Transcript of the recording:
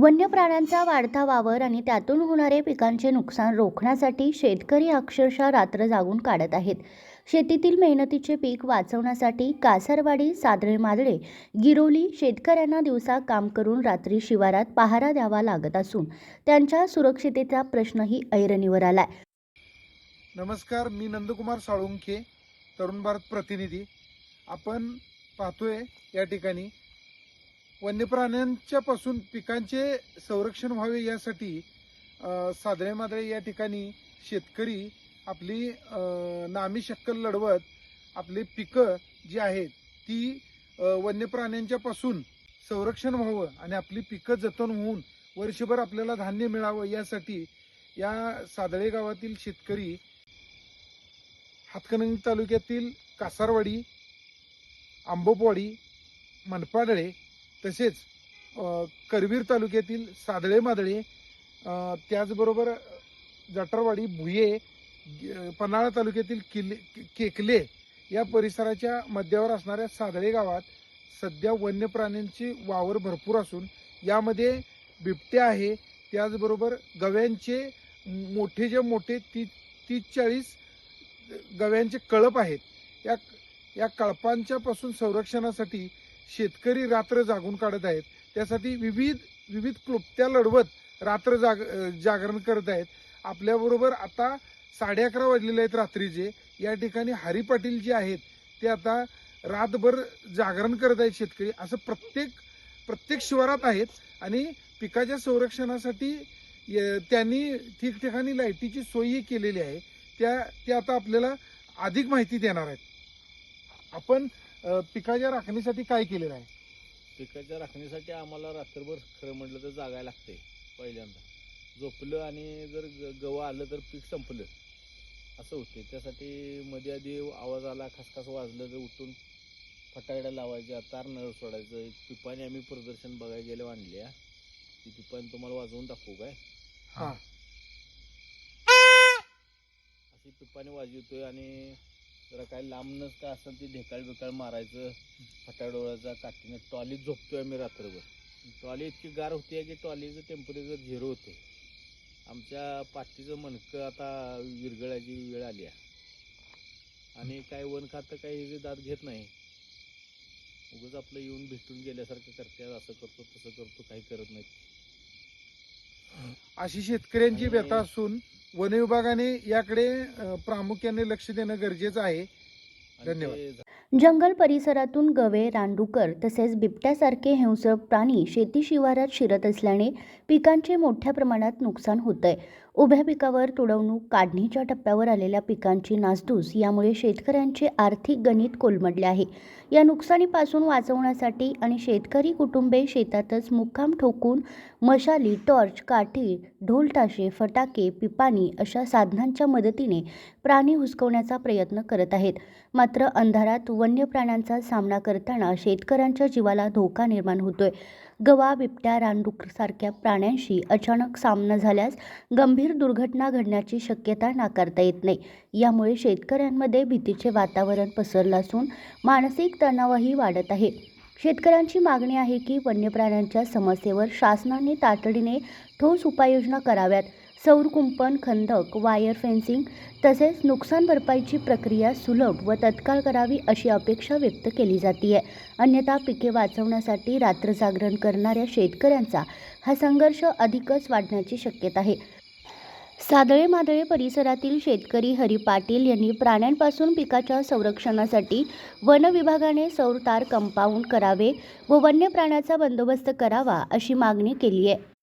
वन्य प्राण्यांचा वाढता वावर आणि त्यातून होणारे पिकांचे नुकसान रोखण्यासाठी शेतकरी अक्षरशः रात्र जागून काढत आहेत. शेतीतील मेहनतीचे पीक वाचवण्यासाठी कासारवाडी सादळे मादळे गिरोली शेतकऱ्यांना दिवसा काम करून रात्री शिवारात पहारा द्यावा लागत असून त्यांच्या सुरक्षितेचा प्रश्नही ऐरणीवर आलाय. नमस्कार मी नंदकुमार साळुंखे तरुण भारत प्रतिनिधी. आपण पाहतोय या ठिकाणी वन्य प्राण्यांच्या पासून पिकांचे संरक्षण व्हावे यासाठी साधळे सादळे मादळे या ठिकाणी शेतकरी आपली नामी शक्कल लढवत आपली पिकं जी आहेत ती वन्य प्राण्यांच्या पासून संरक्षण व्हावं आणि आपली पिकं जतन होऊन वर्षभर आपल्याला धान्य मिळावं यासाठी या सादळे गावातील शेतकरी हातकणंगले तालुक्यातील कासारवाडी आंबोपवाडी मनपाडळे तसेच करवीर तालुक्यातील सादळे मादळे त्याचबरोबर जटरवाडी भुये पन्हाळा तालुक्यातील किल्ले केकले या परिसराच्या मध्यावर असणाऱ्या सादळे गावात सध्या वन्य प्राण्यांची वावर भरपूर असून यामध्ये बिबट्या आहे. त्याचबरोबर गव्यांचे मोठे जे मोठे ती तीस चाळीस गव्यांचे कळप आहेत. या या कळपांच्या पासून संरक्षणासाठी शेतकरी रात्र जागून काढत आहेत. त्यासाठी विविध विविध क्लुप्त्या लढवत रात्र जाग जागरण करत आहेत. आपल्याबरोबर आता साडे अकरा वाजलेले आहेत रात्रीचे. या ठिकाणी हरी पाटील जे आहेत ते आता रातभर जागरण करत आहेत शेतकरी. असं प्रत्येक प्रत्येक शिवारात आहेत आणि पिकाच्या संरक्षणासाठी य- त्यांनी ठिकठिकाणी लाईटीची सोयही केलेली आहे. त्या ते आता आपल्याला अधिक माहिती देणार आहेत. आपण अ, पिकाच्या राखणीसाठी काय केलेलं आहे? पिकाच्या राखणीसाठी आम्हाला रात्रभर खरं म्हटलं तर जागायला लागते पहिल्यांदा. झोपलं आणि जर ग- गवं आलं तर पीक संपलं. असं होते. त्यासाठी मध्ये आधी आवाज आला खसखस वाजलं तर उठून फटाकड्या लावायच्या तार नळ सोडायचं. एक पिपाणी आम्ही प्रदर्शन बघायला गेल्या आणल्या. ती पिपाणी तुम्हाला वाजवून दाखवू काय? हा. अशी पिपाणी वाजवतोय आणि जरा काय लांबनच काय असेल ती ढेकाळ बिकाळ मारायचं फटाडोळाचा काठीनं टॉलीत झोपतोय आम्ही रात्रभर. टॉली इतकी गार होती की टॉलीचं टेम्परेचर झिरो होते. आमच्या पाठीचं मणकं आता विरगळायची वेळ आली आहे. आणि काय वन खातं काही जे दात घेत नाही. उगाच आपलं येऊन भेटून गेल्यासारखं करतात असं करतो तसं करतो काही करत नाही अशी शेतकऱ्यांची व्यथा असून वन विभागाने याकडे प्रामुख्याने लक्ष देणं गरजेचं आहे धन्यवाद. जंगल परिसरातून गवे रानडुकर तसेच बिबट्यासारखे हिंसक प्राणी शेती शिवारात शिरत असल्याने पिकांचे मोठ्या प्रमाणात नुकसान होतंय उभ्या पिकावर तुडवणूक काढणीच्या टप्प्यावर आलेल्या पिकांची नासधूस यामुळे शेतकऱ्यांचे आर्थिक गणित कोलमडले आहे. या नुकसानीपासून वाचवण्यासाठी आणि शेतकरी कुटुंबे शेतातच मुक्काम ठोकून मशाली टॉर्च काठी ढोलताशे फटाके पिपाणी अशा साधनांच्या मदतीने प्राणी हुसकवण्याचा प्रयत्न करत आहेत. मात्र अंधारात वन्य प्राण्यांचा सामना करताना शेतकऱ्यांच्या जीवाला धोका निर्माण होतोय. गवा बिबट्या रानडुकरसारख्या प्राण्यांशी अचानक सामना झाल्यास गंभीर दुर्घटना घडण्याची शक्यता नाकारता येत नाही. यामुळे शेतकऱ्यांमध्ये भीतीचे वातावरण पसरलं असून मानसिक तणावही वाढत आहे. शेतकऱ्यांची मागणी आहे की वन्य प्राण्यांच्या समस्येवर शासनाने तातडीने ठोस उपाययोजना कराव्यात. सौर कुंपण खंदक वायर फेन्सिंग तसेच नुकसान भरपाईची प्रक्रिया सुलभ व तत्काळ करावी अशी अपेक्षा व्यक्त केली जाते आहे अन्यथा पिके वाचवण्यासाठी रात्र जागरण करणाऱ्या शेतकऱ्यांचा हा संघर्ष अधिकच वाढण्याची शक्यता आहे. सादळे मादळे परिसरातील शेतकरी हरी पाटील यांनी प्राण्यांपासून पिकाच्या संरक्षणासाठी वन विभागाने सौर तार कंपाऊंड करावे व वन्य प्राण्याचा बंदोबस्त करावा अशी मागणी केली आहे